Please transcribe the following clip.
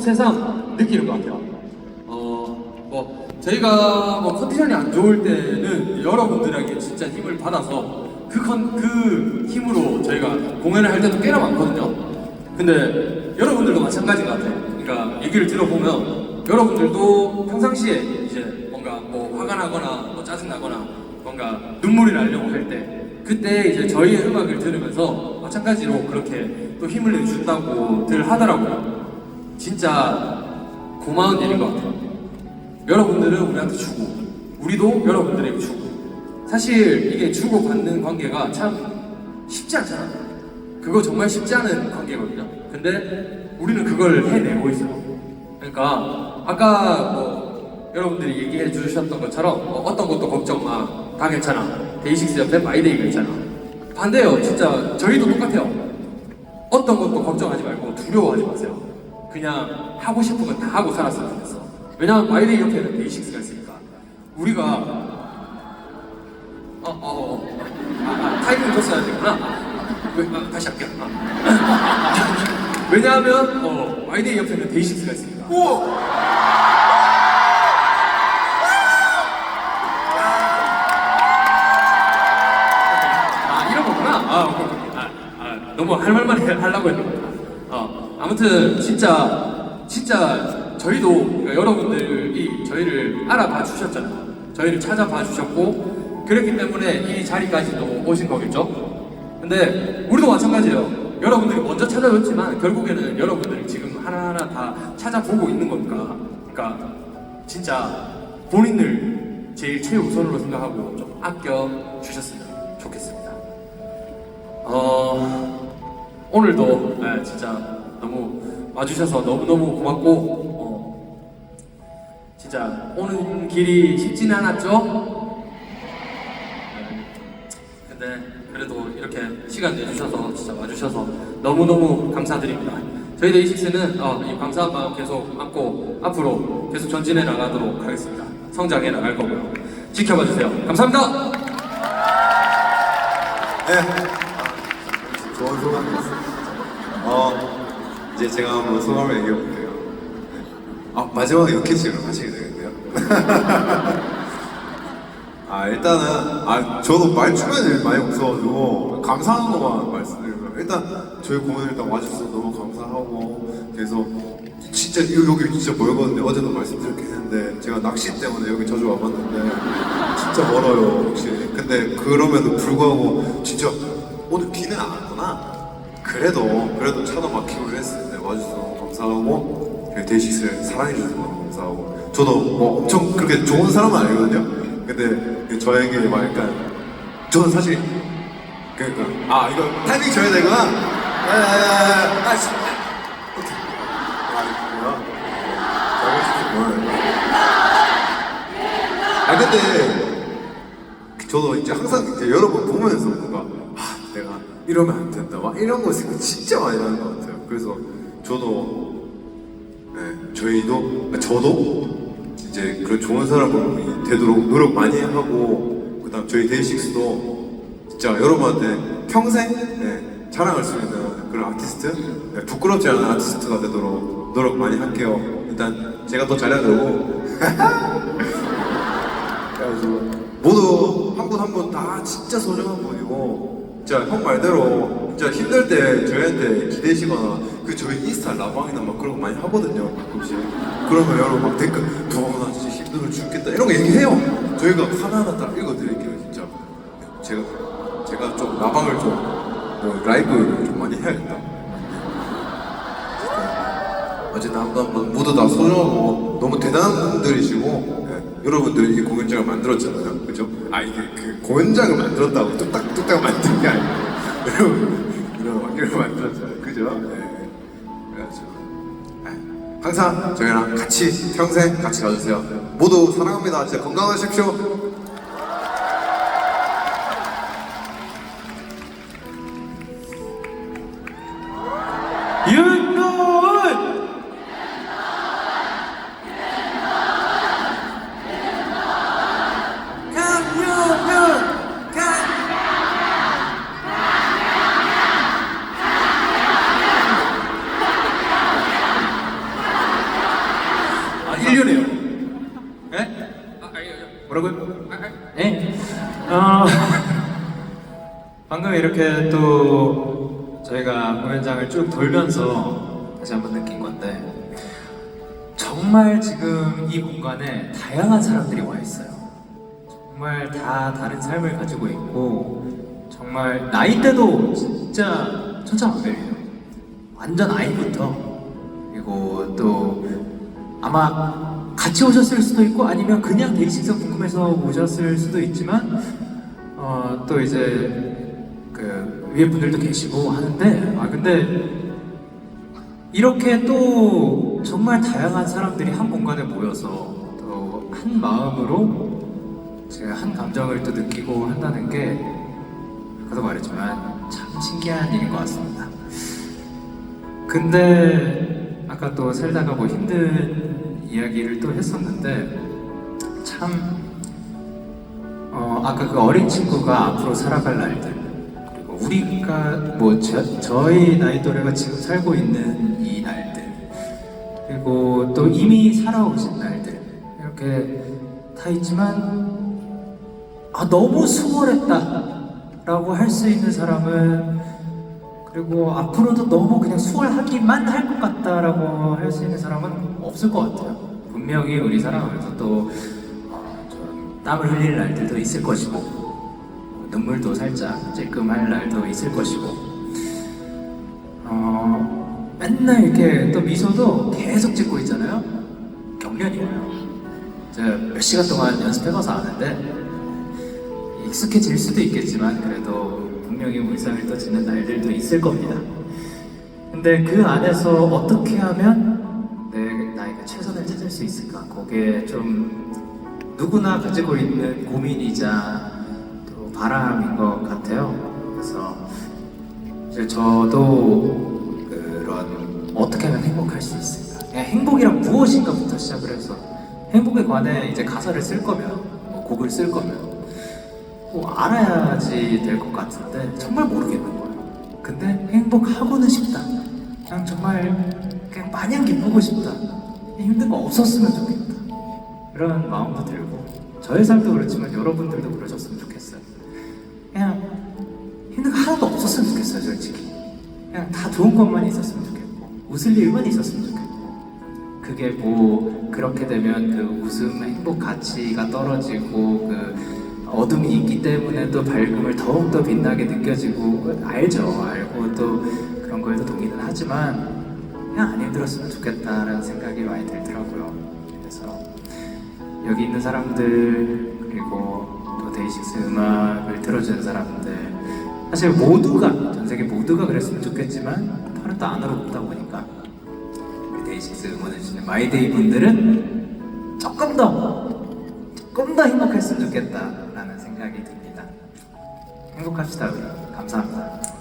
새삼 느끼는 것 같아요. 어, 뭐, 저희가 뭐 컨디션이 안 좋을 때는 여러분들에게 진짜 힘을 받아서 그, 컨, 그 힘으로 저희가 공연을 할 때도 꽤나 많거든요. 근데 여러분들도 마찬가지인 것 같아요. 그러니까 얘기를 들어보면 여러분들도 평상시에 이제 뭔가 뭐 화가 나거나 뭐 짜증나거나 뭔가 눈물이 나려고 할 때 그때 이제 저희의 음악을 들으면서 마찬가지로 그렇게 또 힘을 내준다고들 하더라고요. 진짜 고마운 일인 것 같아요. 여러분들은 우리한테 주고, 우리도 여러분들에게 주고. 사실 이게 주고 받는 관계가 참 쉽지 않잖아. 그거 정말 쉽지 않은 관계거든요. 근데 우리는 그걸 해내고 있어요. 그러니까 아까 뭐 여러분들이 얘기해 주셨던 것처럼 어, 어떤 것도 걱정 마. 다 괜찮아. 데이식스 옆에 마이데이가 있잖아. 반대요. 진짜 저희도 똑같아요. 어떤 것도 걱정하지 말고 두려워하지 마세요. 그냥 하고 싶은 건 다 하고 살았으면 좋겠어. 왜냐면 마이데이 옆에는 데이식스가 있으니까. 우리가 어, 어, 어, 어. 아, 아, 타이밍 줬어야 되구나. 왜, 아, 다시 할게요. 아. 왜냐하면 어, 마이데이 옆에는 데이식스가 있으니까. 아 이런 거구나. 아. 아, 아, 너무 할 말만 해- 하려고. 어, 아무튼 진짜 진짜 저희도 그러니까 여러분들이 저희를 알아봐 주셨잖아요. 저희를 찾아봐 주셨고 그랬기 때문에 이 자리까지도 오신 거겠죠. 근데 우리도 마찬가지예요. 여러분들이 먼저 찾아줬지만 결국에는 여러분들이 지금 하나하나 다 찾아보고 있는 거니까. 그러니까 진짜 본인을 제일 최우선으로 생각하고 좀 아껴 주셨으면 좋겠습니다. 어, 오늘도 네, 진짜 너무 와주셔서 너무너무 고맙고 어, 진짜 오는 길이 쉽지는 않았죠? 네, 근데 그래도 이렇게 시간 내주셔서 진짜 와주셔서 너무너무 감사드립니다. 저희 데이식스는 어, 이 감사한 마음 계속 안고 앞으로 계속 전진해 나가도록 하겠습니다. 성장해 나갈 거고요. 지켜봐 주세요. 감사합니다. 네. 좋은 소감이었어요. 어, 이제 제가 한번 소감을 얘기해 볼게요. 아, 마지막에 역캐치를 하시게 되겠네요. 아, 일단은, 아, 저도 말주변이 많이 없어가지고, 감사한 것만 말씀드리면, 일단, 저희 공연 일단 와주셔서 너무 감사하고, 그래서, 진짜, 이- 여기 진짜 멀거든요. 어제도 말씀드렸긴 했는데, 제가 낚시 때문에 여기 자주 와봤는데, 진짜 멀어요, 확실히. 근데 그럼에도 불구하고, 진짜, 오늘 비는 안 왔구나. 그래도, 그래도 차도 막히고 때 와주셔서 감사하고, 데이식스를 사랑해주셔서 너무 감사하고, 저도 뭐 엄청 그렇게 좋은 사람은 아니거든요. 근데 저에게 막 약간, 저는 사실, 그러니까, 아, 이거 타이밍 줘야 되구나. 아, 아, 아, 아. 아, 근데, 저도 이제 항상 이제 여러분 보면서 뭔가 아 내가 이러면 막 이런 거 생각 진짜 많이 나는 것 같아요. 그래서 저도 네, 저희도 아, 저도 이제 그런 좋은 사람으로 되도록 노력 많이 하고 그다음 저희 데이식스도 진짜 여러분한테 평생 네, 자랑할 수 있는 그런 아티스트 네, 부끄럽지 않은 아티스트가 되도록 노력 많이 할게요. 일단 제가 더 잘해야 되고 그래가지고 모두 한 분 한 분 다 진짜 소중한 분이고 진짜 형 말대로 진짜 힘들 때 저희한테 기대시거나 그 저희 인스타 라방이나 막 그런 거 많이 하거든요 가끔씩. 그러면 여러분 막 댓글 너나 진짜 힘들어 죽겠다. 이런 거 얘기해요. 저희가 하나하나 다 읽어드릴게요 진짜. 제가 제가 좀 라방을 좀 뭐 라이브를 좀 많이 해야겠다. 어쨌든 한번 모두 다 소중하고 너무 대단한 분들이시고 예, 여러분들이 이 공연장을 만들었잖아요. 그죠? 아 이게 그 공연장을 만들었다고 뚝딱뚝딱 만든 게 아니고. 여러분 완결을 만들었잖아요 그죠? 예. 그래가지고. 예, 항상 저희랑 같이 평생 같이 가주세요. 모두 사랑합니다. 진짜 건강하십시오 예? 아, 아, 아, 뭐라고요? 아, 아, 네. 어, 방금 이렇게 또 저희가 공연장을 쭉 돌면서 다시 한번 느낀 건데 정말 지금 이 공간에 다양한 사람들이 와 있어요. 정말 다 다른 삶을 가지고 있고 정말 나이대도 진짜 천차만별이에요. 완전 아이부터 그리고 또 아마 같이 오셨을 수도 있고 아니면 그냥 데이식스 궁금해서 오셨을 수도 있지만 어, 또 이제 그 위에 분들도 계시고 하는데 아 근데 이렇게 또 정말 다양한 사람들이 한 공간에 모여서 또 한 마음으로 제가 한 감정을 또 느끼고 한다는 게 아까도 말했지만 참 신기한 일인 것 같습니다. 근데 아까 또 살다가 뭐 힘든 이야기를 또 했었는데 참 어, 아까 그 어린 친구가 앞으로 살아갈 날들 그리고 우리가 뭐 저, 저희 나이 또래가 지금 살고 있는 이 날들 그리고 또 이미 살아오신 날들 이렇게 다 있지만 아 너무 수월했다라고 할 수 있는 사람은 그리고 앞으로도 너무 그냥 수월하기만 할 것 같다라고 할 수 있는 사람은 없을 것 같아요. 분명히 우리 살아가면서 또 어, 좀 땀을 흘릴 날들도 있을 것이고 눈물도 살짝 찔끔할 날도 있을 것이고 어, 맨날 이렇게 또 미소도 계속 짓고 있잖아요. 경련이에요. 제가 몇 시간 동안 연습해봐서 아는데 익숙해질 수도 있겠지만 그래도 분명히 울상을 떠지는 날들도 있을 겁니다. 근데 그 안에서 어떻게 하면 내 나에게 최선을 찾을 수 있을까? 그게 좀 누구나 가지고 있는 고민이자 또 바람인 것 같아요. 그래서 이제 저도 그런 어떻게 하면 행복할 수 있을까? 행복이란 무엇인가부터 시작을 해서 행복에 관해 이제 가사를 쓸 거면 뭐 곡을 쓸 거면 뭐 알아야지 될 것 같은데 정말 모르겠는 거예요. 근데 행복하고는 싶다. 그냥 정말 그냥 마냥 기쁘고 싶다. 힘든 거 없었으면 좋겠다. 이런 마음도 들고 저의 삶도 그렇지만 여러분들도 그러셨으면 좋겠어요. 그냥 힘든 거 하나도 없었으면 좋겠어요, 솔직히. 그냥 다 좋은 것만 있었으면 좋겠고 웃을 일만 있었으면 좋겠고 그게 뭐 그렇게 되면 그 웃음 행복 가치가 떨어지고 그 어둠이 있기 때문에 또 밝음을 더욱더 빛나게 느껴지고 알죠. 알고 또 그런 거에도 동의는 하지만 그냥 안 힘들었으면 좋겠다라는 생각이 많이 들더라고요. 그래서 여기 있는 사람들 그리고 또 데이식스 음악을 들어주는 사람들. 사실 모두가 전 세계 모두가 그랬으면 좋겠지만 다른 또 안으로 없다 보니까 우리 데이식스 응원해주시는 마이데이 분들은 조금 더 조금 더 행복했으면 좋겠다라는 생각이 듭니다. 행복합시다 우리 감사합니다.